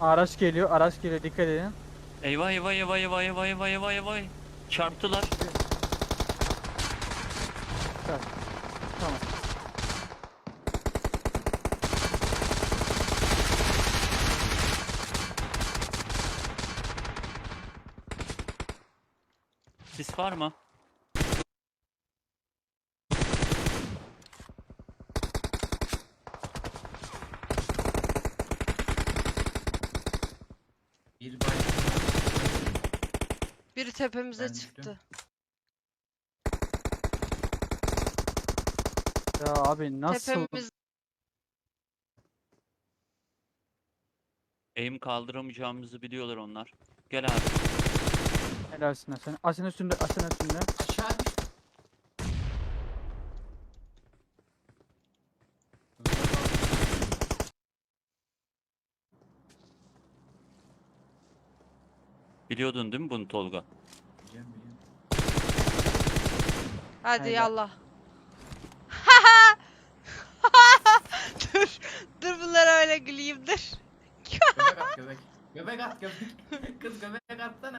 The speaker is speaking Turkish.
Araç geliyor, araç geliyor dikkat edin. Eyvah eyvah eyvah eyvah eyvah eyvah eyvah eyvah. Çarptılar. Tamam. Tamam. Sis var mı? Bir bay. Biri tepemize Ben düştüm. çıktı. Ya abi nasıl? Tepemiz Eğim kaldıramayacağımızı biliyorlar onlar. Gel abi. Helalsin Hasan. Hasan üstünde, Hasan üstünde. Biliyordun değil mi bunu Tolga? Hadi Hayda. yallah. dur. Dur bunlara öyle güleyim dur. Göbek at göbek. Göbek at göbek. Kız göbek atsana.